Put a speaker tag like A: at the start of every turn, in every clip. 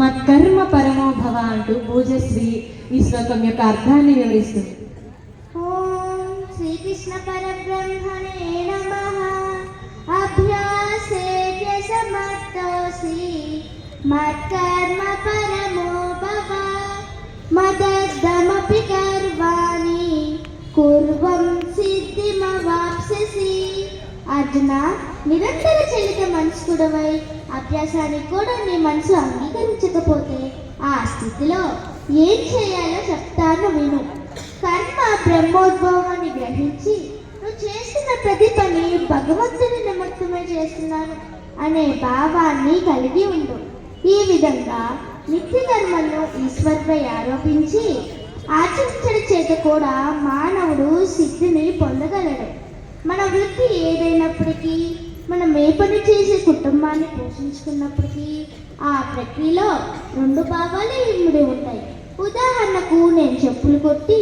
A: మత్కర్మ పరమో భవ అంటూ పూజశ్రీ ఈ శ్లోకం యొక్క అర్థాన్ని వివరిస్తుంది.
B: ఓం శ్రీకృష్ణ పరబ్రహ్మణే నమః. అభ్యాసేభ్య సమర్థోసి మత్కర్మ పరమోభవ మదద్దమపి కర్వాణి కుర్వం సిద్ధిమవాప్స్యసి. అర్జున నిరంతర చలిత మనస్కుడవై అభ్యాసానికి కూడా నీ మనసు అంగీకరించకపోతే ఆ స్థితిలో ఏం చేయాలో చెప్తాను విను. కర్మ బ్రహ్మోద్భవాన్ని గ్రహించి నువ్వు చేస్తున్న ప్రతి పని భగవంతుని నిమిత్తమే చేస్తున్నాను అనే భావాన్ని కలిగి ఉండు. ఈ విధంగా నిత్య కర్మను ఈశ్వర్పై ఆరోపించి ఆచరించడం చేత కూడా మానవుడు సిద్ధిని పొందగలడు. మన వృత్తి ఏదైనప్పటికీ మనం ఏ పని చేసే కుటుంబాన్ని పోషించుకున్నప్పటికీ ఆ ప్రక్రియలో రెండు భాగాలు ఇమిడి ఉంటాయి. ఉదాహరణకు నేను చెప్పులు కొట్టి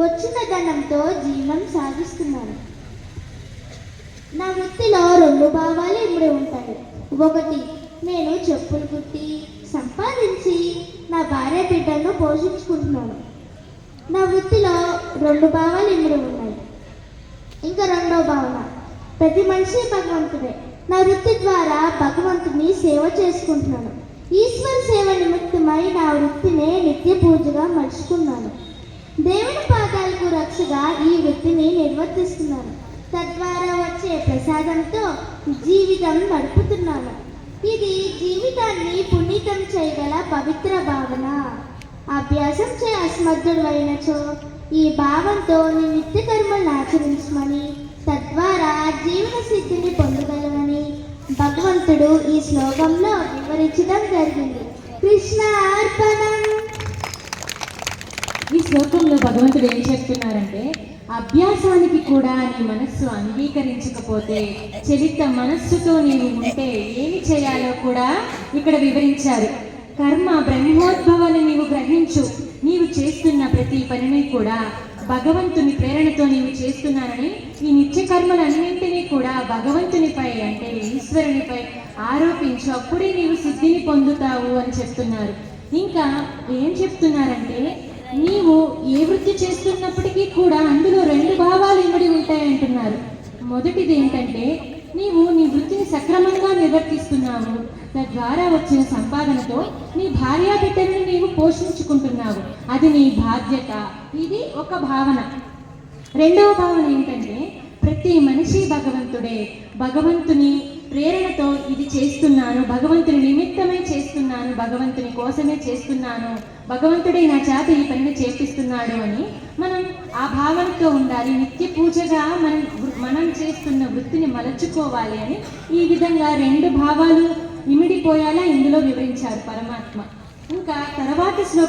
B: వచ్చిన ధనంతో జీవనం సాగిస్తున్నాను. నా వృత్తిలో రెండు భాగాలు ఇమిడి ఉంటాయి. ఒకటి నేను చెప్పులు కుట్టి సంపాదించి నా భార్య బిడ్డను పోషించుకుంటున్నాను. నా వృత్తిలో రెండు భావాలు ఇమిడి ఉన్నాయి ఇంకా రెండో భావన ప్రతి మనిషి భగవంతుడే. నా వృత్తి ద్వారా భగవంతుని సేవ చేసుకుంటున్నాను. ఈశ్వర సేవ నిమిత్తమై నా వృత్తినే నిత్య పూజగా మలుచుకున్నాను. దేవుని పాదాలకు రక్షగా ఈ వృత్తిని నిర్వర్తిస్తున్నాను. తద్వారా వచ్చే ప్రసాదంతో జీవితం నడుపుతున్నాను. ఇది జీవితాన్ని పునీతం చేయగల పవిత్ర భావన. అభ్యాసం చే అస్మర్థుడు అయినచో ఈ భావంతో నీ నిత్య కర్మలను ఆచరించమని తద్వారా జీవన సిద్ధిని పొందగలమని భగవంతుడు ఈ శ్లోకంలో వివరించడం జరిగింది. కృష్ణ అర్పణం.
A: ఈ శ్లోకంలో భగవంతుడు ఏం చెప్తున్నారంటే అభ్యాసానికి కూడా నీ మనస్సు అంగీకరించకపోతే చరిత్ర మనస్సుతో నీవు ఉంటే ఏమి చేయాలో కూడా ఇక్కడ వివరించారు. కర్మ బ్రహ్మోద్భవాన్ని నీవు గ్రహించు. నీవు చేస్తున్న ప్రతి పనిని కూడా భగవంతుని ప్రేరణతో నీవు చేస్తున్నానని ఈ నిత్య కర్మలన్నింటినీ కూడా భగవంతునిపై అంటే ఈశ్వరునిపై ఆరోపించు అప్పుడే నీవు సిద్ధిని పొందుతావు అని చెప్తున్నారు. ఇంకా ఏం చెప్తున్నారంటే నీవు ఏ వృత్తి చేస్తున్నప్పటికీ కూడా అందులో రెండు భావాలు ఇమిడి ఉంటాయి అంటున్నారు. మొదటిది ఏంటంటే నీవు నీ వృత్తిని సక్రమంగా నిర్వర్తిస్తున్నావు. తద్వారా వచ్చిన సంపాదనతో నీ భార్యా బిడ్డలను నీవు చేస్తున్నావు. అది నీ బాధ్యత. ఇది ఒక భావన. రెండవ భావన ఏంటంటే ప్రతి మనిషి భగవంతుడే. భగవంతుని ప్రేరణతో ఇది చేస్తున్నాను. భగవంతుని నిమిత్తమే చేస్తున్నాను. భగవంతుని కోసమే చేస్తున్నాను. భగవంతుడే నా చేత ఈ పనిని చేపిస్తున్నాడు అని మనం ఆ భావనతో ఉండాలి. నిత్య పూజగా మనం మనం చేస్తున్న వృత్తిని మలచుకోవాలి అని ఈ విధంగా రెండు భావాలు ఇమిడిపోయేలా ఇందులో వివరించారు పరమాత్మ. ఇంకా తర్వాత శ్లోకం